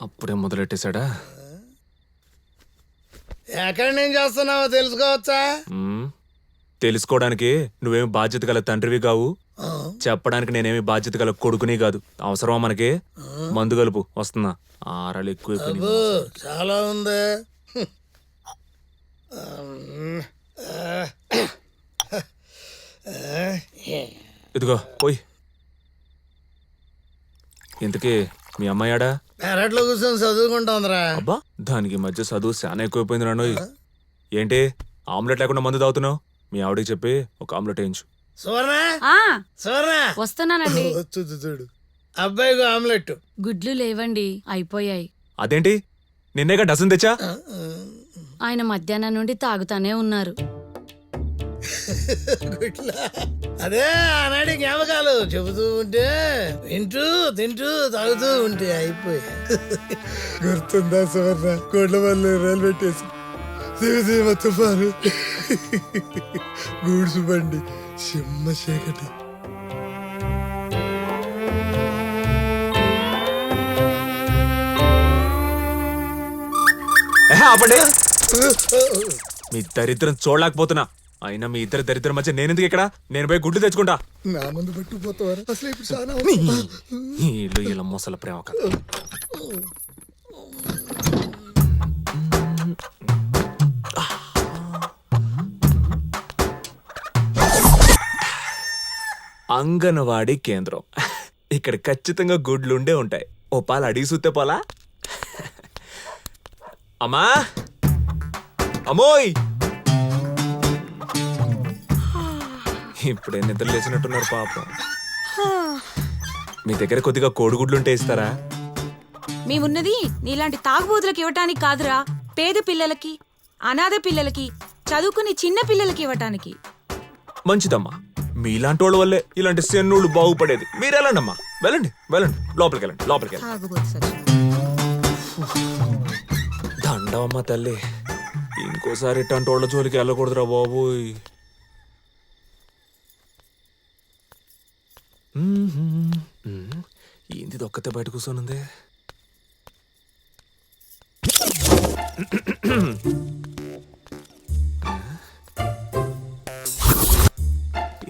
అప్పుడే మొదలెట్టేశాడా? ఎక్కడి నుంచి వస్తున్నావో తెలుసుకోవచ్చా. తెలుసుకోవడానికి నువ్వేమి బాధ్యత గల తండ్రివి కావు. చెప్పడానికి నేనేమి బాధ్యత గల కొడుకుని కాదు. అవసరమా మనకి? మందు కలుపు వస్తున్నా. ఆరాలు ఎక్కువ చాలా ఉంది. ఇదిగో పోయి. ఇంతకీ మీ అమ్మాయాడా పెరట్లో కూర్చొని చదువుకుంటోందిరా. అబ్బా దానికి మధ్య చదువు చాలా ఎక్కువైపోయింది రానోయ్ ఏంటి ఆమ్లెట్ లేకుండా మందు తాగుతున్నావు? మీ ఆవిడకి చెప్పి ఒక ఆమ్లెట్ వేయించు. సువర్ణ? ఆ సువర్ణ? వస్తున్నానండి. వచ్చు చూడు అబ్బాయికి ఆమ్లెట్. గుడ్లు లేవండి అయిపోయాయి. అదేంటి? నిన్నేగా డజన్ తెచ్చా? ఆయన మధ్యాహ్నం నుండి తాగుతానే ఉన్నారు. గుట్లా అదే ఆనాటి జ్ఞాపకాలు చెబుతూ ఉంటే వింటూ తింటూ తాగుతూ ఉంటే అయిపోయా గుర్తుందా సువర్ణ? కోట్ల వల్ల రైలు పెట్టేసి శివసీమ తుఫాను. గూడ్సు బండి సింహ చీకటి. ఏహే, ఆపండి. మీ దరిద్రం చూడలేకపోతున్నా. అయినా మీ ఇద్దరి దరిద్రం మధ్య నేనెందుకు ఇక్కడ? నేను పోయి గుడ్డు తెచ్చుకుంటా. నా ముందు పట్టుకుపోతావారు అసలు ఇప్పుడు చాలా ఈ ఇల్లు ఇలా మొసల ప్రేమ కథ. అంగన్వాడీ కేంద్రం. ఇక్కడ ఖచ్చితంగా గుడ్లు ఉండే ఉంటాయి. ఓ పాలు అడిగి చూస్తే పోలా? అమ్మా! అమ్మోయ్! ఇప్పుడే నిద్ర లేచినట్టున్నారు పాపం. మీ దగ్గర కొద్దిగా కోడిగుడ్లు ఉంటే ఇస్తారా? మేమున్నది నీలాంటి తాగుబోతులకు ఇవ్వటానికి కాదురా. పేద పిల్లలకి అనాథ పిల్లలకి చదువుకునే చిన్న పిల్లలకి ఇవ్వటానికి. మంచిదమ్మా. మీలాంటి వాళ్ళ వల్లే ఇలాంటి సెన్నుళ్ళు బాగుపడేది. మీరు వెళ్ళండి అమ్మా వెళ్ళండి వెళ్ళండి లోపలికి వెళ్ళండి. లోపలికి వెళ్ళండి. దండవమ్మ తల్లి ఇంకోసారి ఇట్లాంటి వాళ్ళ జోలికి వెళ్ళకూడదురా బాబోయ్. ఏంది ఒక్కతే బయట కూర్చొనుంది?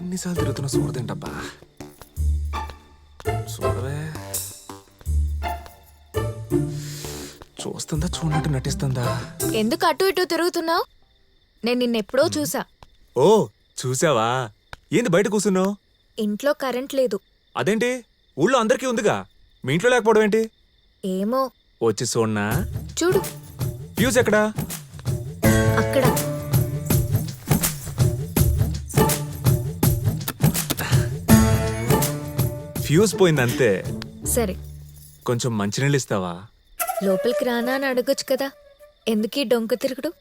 ఎన్నిసార్లు తిరుగుతున్నా చూడదేంటబ్బా చూడవే చూస్తుందా చూడనట్టు నటిస్తుందా? ఎందుకు అటు ఇటు తిరుగుతున్నావు? నేను నిన్నెప్పుడో చూసా. ఓ చూసావా? ఏంది బయట కూర్చున్నావు? ఇంట్లో కరెంట్ లేదు. అదేంటి? ఊళ్ళో అందరికీ ఉందిగా. మీ ఇంట్లో లేకపోవడం ఏంటి? ఏమో. వచ్చి చూడనా? చూడు. ఫ్యూజ్ ఎక్కడా? అక్కడ. ఫ్యూజ్ పోయింది అంతే సరే. కొంచెం మంచినీళ్ళు ఇస్తావా? లోపలికి రానా అని అడగొచ్చు కదా. ఎందుకీ డొంక తిరుగుడు?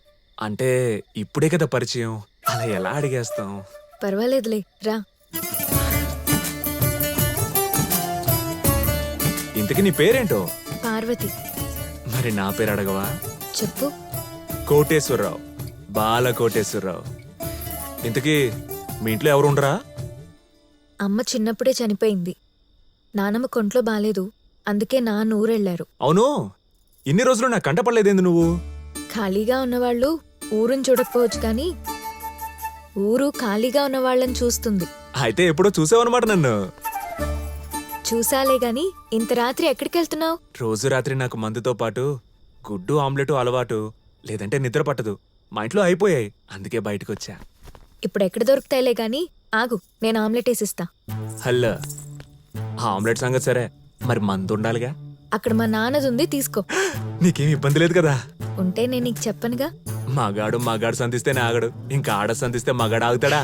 అంటే ఇప్పుడే కదా పరిచయం. అలా ఎలా అడిగేస్తాం? పర్వాలేదులే రా. ఇంతకీ నీ పేరేంటో? పార్వతి. మరి నా పేరు అడగవా? చెప్పు. కోటేశ్వరరావు. బాల కోటేశ్వరరావు ఇంతకీ మీ ఇంట్లో ఎవరు ఉండరా? అమ్మ చిన్నప్పుడే చనిపోయింది. నానమ్మ కొంట్లో బాలేదు. అందుకే నాన్న ఊరెళ్ళారు. అవును? ఇన్ని రోజులు నాకు కంటపడలేదేంది నువ్వు? ఖాళీగా ఉన్నవాళ్ళు ఊరుని చూడకపోవచ్చు కానీ ఊరు ఖాళీగా ఉన్న వాళ్ళని చూస్తుంది. అయితే ఎప్పుడో చూసావన్నమాట నన్ను. చూసాలే గాని ఇంత రాత్రి ఎక్కడికి వెళ్తున్నావు? రోజు రాత్రి నాకు మందుతో పాటు గుడ్డు ఆమ్లెట్ అలవాటు. లేదంటే నిద్ర పట్టదు. మా ఇంట్లో అయిపోయాయి. అందుకే బయటకు వచ్చా ఇప్పుడు ఎక్కడ దొరుకుతాయిలే గాని? ఆగు నేను ఆమ్లెట్ వేసిస్తా. హల్లో ఆ ఆమ్లెట్ సంగతి సరే. మరి మందు ఉండాలిగా? అక్కడ మా నాన్నది ఉంది తీసుకో. నీకేం ఇబ్బంది లేదు కదా? ఉంటే నేను నీకు చెప్పనుగా. మగాడు మగాడు సంధిస్తేనే ఆగడు. ఇంకా ఆడ సంధిస్తే మగాడు ఆగుతాడా?